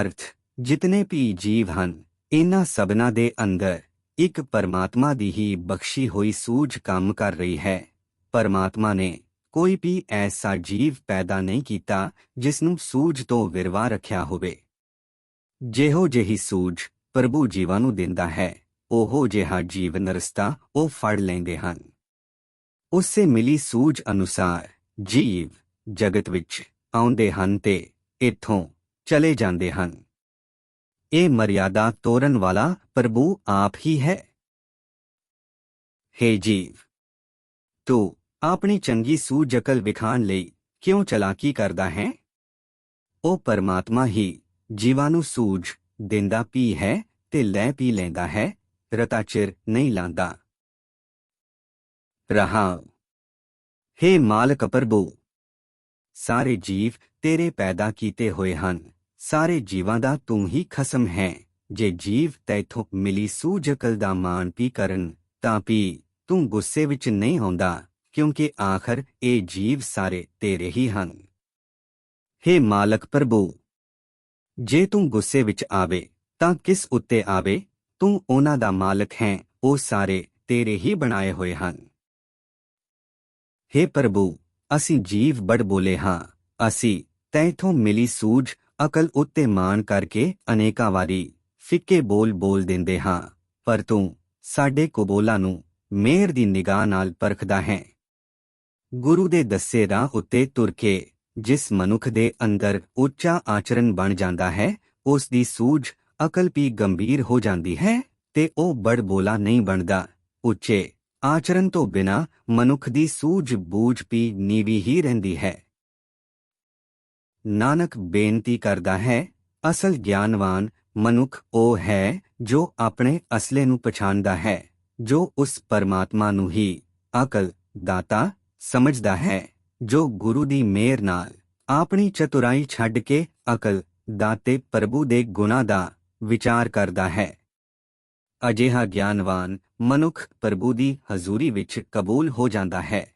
ਅਰਥ, ਜਿਤਨੇ ਵੀ ਜੀਵ ਹਨ ਇਹਨਾਂ ਸਭਨਾਂ ਦੇ ਅੰਦਰ, ਇੱਕ ਪਰਮਾਤਮਾ ਦੀ ਹੀ ਬਖਸ਼ੀ ਹੋਈ ਸੂਝ ਕੰਮ ਕਰ ਰਹੀ ਹੈ। ਪਰਮਾਤਮਾ ਨੇ ਕੋਈ ਵੀ ਐਸਾ ਜੀਵ ਪੈਦਾ ਨਹੀਂ ਕੀਤਾ ਜਿਸ ਨੂੰ ਸੂਝ ਤੋਂ ਵਿਰਵਾ ਰੱਖਿਆ ਹੋਵੇ। ਜਿਹੋ ਜਿਹੀ ਸੂਝ ਪ੍ਰਭੂ ਜੀਵਾਂ ਨੂੰ ਦਿੰਦਾ ਹੈ, ਉਹੋ ਜਿਹਾ ਜੀਵਨ ਰਸਤਾ ਉਹ ਫੜ ਲੈਂਦੇ ਹਨ। ਉਸੇ ਮਿਲੀ ਸੂਝ ਅਨੁਸਾਰ ਜੀਵ ਜਗਤ ਵਿੱਚ ਆਉਂਦੇ ਹਨ ਤੇ ਇੱਥੋਂ ਚਲੇ ਜਾਂਦੇ ਹਨ। ਇਹ ਮਰਿਆਦਾ ਤੋਰਨ ਵਾਲਾ ਪ੍ਰਭੂ ਆਪ ਹੀ ਹੈ। हे ਜੀਵ, ਤੂੰ ਆਪਣੀ ਚੰਗੀ ਸੂਝ ਅਕਲ ਵਿਖਾਣ ਲਈ ਕਿਉਂ ਚਲਾਕੀ ਕਰਦਾ ਹੈ? ਉਹ ਪਰਮਾਤਮਾ ਹੀ ਜੀਵਾਂ ਨੂੰ ਸੂਝ ਦਿੰਦਾ ਪੀ ਹੈ ਤੇ ਲੈ ਪੀ ਲੈਂਦਾ ਹੈ, ਰਤਾ ਚਿਰ ਨਹੀਂ ਲਾਂਦਾ। ਰਹਾ हे ਮਾਲਕ ਪ੍ਰਭੂ, ਸਾਰੇ ਜੀਵ ਤੇਰੇ ਪੈਦਾ ਕੀਤੇ ਹੋਏ ਹਨ। ਸਾਰੇ ਜੀਵਾਂ ਦਾ ਤੂੰ ਹੀ ਖਸਮ ਹੈ। ਜੇ ਜੀਵ ਤੈਥੋਂ ਮਿਲੀ ਸੂਝ ਅਕਲ ਦਾ ਮਾਣ ਪੀ ਕਰਨ, ਤਾਂ ਪੀ ਤੂੰ ਗੁੱਸੇ ਵਿੱਚ ਨਹੀਂ ਆਉਂਦਾ, ਕਿਉਂਕਿ ਆਖਰ ਇਹ ਜੀਵ ਸਾਰੇ ਤੇਰੇ ਹੀ ਹਨ। हे ਮਾਲਕ ਪ੍ਰਭੂ! ਜੇ ਤੂੰ ਗੁੱਸੇ ਵਿੱਚ ਆਵੇ, ਤਾਂ ਕਿਸ ਉੱਤੇ ਆਵੇ? ਤੂੰ ਉਹਨਾਂ ਦਾ ਮਾਲਕ ਹੈ, ਉਹ ਸਾਰੇ ਤੇਰੇ ਹੀ ਬਣਾਏ ਹੋਏ ਹਨ। हे ਪ੍ਰਭੂ! ਅਸੀਂ ਜੀਵ ਬੜ ਬੋਲੇ ਹਾਂ, ਅਸੀਂ ਤੈਥੋਂ ਮਿਲੀ ਸੂਝ ਅਕਲ ਉੱਤੇ ਮਾਣ ਕਰਕੇ ਅਨੇਕਾਂ ਵਾਰੀ ਫਿੱਕੇ ਬੋਲ ਬੋਲ ਦਿੰਦੇ ਹਾਂ। ਪਰ ਤੂੰ ਸਾਡੇ ਕਬੂਲਾਂ ਨੂੰ ਮਿਹਰ ਦੀ ਨਿਗਾਹ ਨਾਲ ਪਰਖਦਾ ਹੈ। ਗੁਰੂ ਦੇ ਦੱਸੇ ਰਾਹ ਉੱਤੇ ਤੁਰ ਕੇ ਜਿਸ ਮਨੁੱਖ ਦੇ ਅੰਦਰ ਉੱਚਾ ਆਚਰਣ ਬਣ ਜਾਂਦਾ ਹੈ, ਉਸ ਦੀ ਸੂਝ ਅਕਲ ਵੀ ਗੰਭੀਰ ਹੋ ਜਾਂਦੀ ਹੈ ਤੇ ਉਹ ਬੜ ਬੋਲਾ ਨਹੀਂ ਬਣਦਾ। ਉੱਚੇ ਆਚਰਣ ਤੋਂ ਬਿਨਾ ਮਨੁੱਖ ਦੀ ਸੂਝ ਬੂਝ ਵੀ ਨੀਵੀ ਹੀ ਰਹਿੰਦੀ ਹੈ। ਨਾਨਕ ਬੇਨਤੀ ਕਰਦਾ ਹੈ, ਅਸਲ ਗਿਆਨਵਾਨ ਮਨੁੱਖ ਉਹ ਹੈ ਜੋ ਆਪਣੇ ਅਸਲੇ ਨੂੰ ਪਛਾਣਦਾ ਹੈ, ਜੋ ਉਸ ਪਰਮਾਤਮਾ ਨੂੰ ਹੀ ਅਕਲ ਦਾਤਾ ਸਮਝਦਾ ਹੈ, ਜੋ ਗੁਰੂ ਦੀ ਮਿਹਰ ਨਾਲ ਆਪਣੀ ਚਤੁਰਾਈ ਛੱਡ ਕੇ ਅਕਲ ਦਾਤੇ ਪ੍ਰਭੂ ਦੇ ਗੁਣਾ ਦਾ ਵਿਚਾਰ ਕਰਦਾ ਹੈ। ਅਜਿਹਾ ਗਿਆਨਵਾਨ ਮਨੁੱਖ ਪ੍ਰਭੂ ਦੀ ਹਜ਼ੂਰੀ ਵਿੱਚ ਕਬੂਲ ਹੋ ਜਾਂਦਾ ਹੈ।